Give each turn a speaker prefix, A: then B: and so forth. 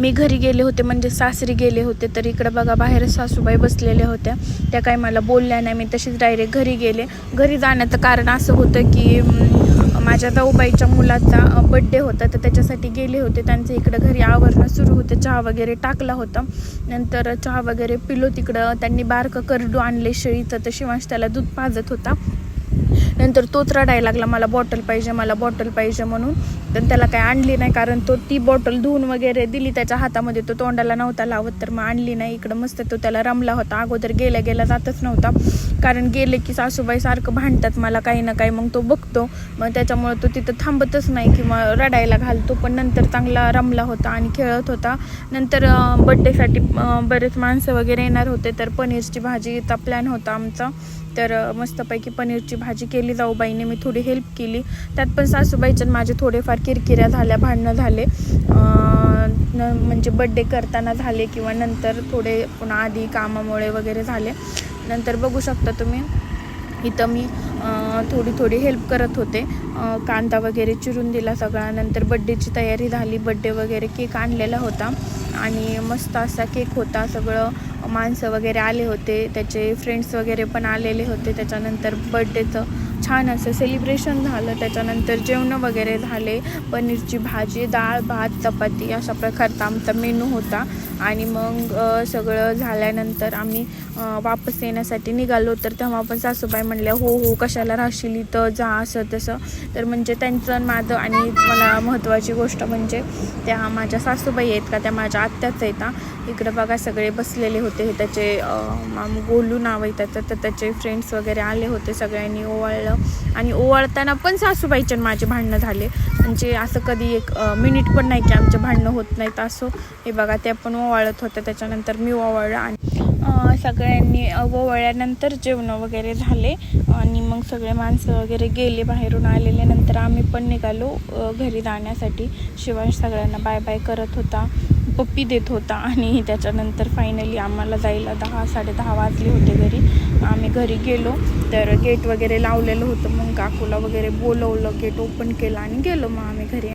A: मी घरी गेले होते म्हणजे सासरी गेले होते तर इकडं बघा बाहेर सासूबाई बसलेल्या होत्या. त्या काही मला बोलल्या नाही मी तशीच डायरेक्ट घरी गेले. घरी जाण्याचं कारण असं होतं की माझ्या जाऊबाईच्या मुलाचा बड्डे होता तर त्याच्यासाठी गेले होते. त्यांचं इकडं घरी आवरणं सुरू होते चहा वगैरे टाकला होता. नंतर चहा वगैरे पिलो तिकडं त्यांनी बारकं करडू आणले शेळीचं तर शिवांश त्याला दूध पाजत होता. नंतर तोच रडायला लागला मला बॉटल पाहिजे मला बॉटल पाहिजे म्हणून. तर त्याला काय आणली नाही कारण तो ती बॉटल धुवून वगैरे दिली त्याच्या हातामध्ये तो तोंडाला नव्हता लावत. तर मग आणली नाही इकडं मस्त तो त्याला रमला होता. अगोदर गेल्या गेला जातच नव्हता. कारण गेले की सासूबाई सारखं भांडतात मला काही ना काही मग तो बघतो. मग त्याच्यामुळं तो तिथं थांबतच नाही किंवा रडायला घालतो. पण नंतर चांगला रमला होता आणि खेळत होता. नंतर बड्डेसाठी बरेच माणसं वगैरे येणार होते. तर पनीरची भाजीचा प्लॅन होता आमचा. तर मस्तपैकी पनीरची भाजी केली जाऊबाईने मी थोडी हेल्प केली. त्यात पण सासूबाईच्या आणि माझे थोडेफार किरकिऱ्या झाल्या भांडणं झाले. न म्हणजे बड्डे करताना झाले किंवा नंतर थोडे पुन्हा आधी कामामुळे वगैरे झाले. नंतर बघू शकता तुम्ही इथं मी थोडी थोडी हेल्प करत होते. कांदा वगैरे चिरून दिला सगळा. नंतर बड्डेची तयारी झाली. बड्डे वगैरे केक आणलेला होता. आणि मस्त असा केक होता. सगळं माणसं वगैरे आले होते. त्याचे फ्रेंड्स वगैरे पण आलेले होते. त्याच्यानंतर बड्डेचं छान असं सेलिब्रेशन झालं. त्याच्यानंतर जेवणं वगैरे झाले. पनीरची भाजी डाळ भात चपाती अशा प्रकारचा आमचा मेनू होता. आणि मग सगळं झाल्यानंतर आम्ही वापस येण्यासाठी निघालो. तर तेव्हा पण सासूबाई म्हणल्या हो हो कशाला राहशील इथं? जा असं तसं. तर म्हणजे त्यांचं माझं आणि मला महत्त्वाची गोष्ट म्हणजे त्या माझ्या सासूबाई आहेत का त्या माझ्या आत्याच आहेत इकडं बघा सगळे बसलेले होते. हे त्याचे अ, गोलू नाव आहे त्याचं. तर त्याचे फ्रेंड्स वगैरे आले होते सगळ्यांनी. ओवाळलं आणि ओवाळताना पण सासूबाईच्या आणि माझे भांडणं झाले. म्हणजे असं कधी एक मिनिट पण नाही की आमचे भांडणं होत नाहीत असो. हे बघा ते पण ओवाळत होत्या. त्याच्यानंतर मी ओवाळलं आणि सगळ्यांनी ओवाळल्यानंतर जेवणं वगैरे झाले. आणि मग सगळे माणसं वगैरे गेले बाहेरून आलेले नंतर आम्ही पण निघालो घरी जाण्यासाठी. शिवाय सगळ्यांना बाय बाय करत होता. पप्पी देत होता आणि त्याच्यानंतर फायनली आम्हाला जायला दहा साडेदहा वाजले होते घरी. आम्ही घरी गेलो तर गेट वगैरे लावलेलं होतं. मग काकूला वगैरे बोलवलं गेट ओपन केलं आणि गेलो मग आम्ही घरी.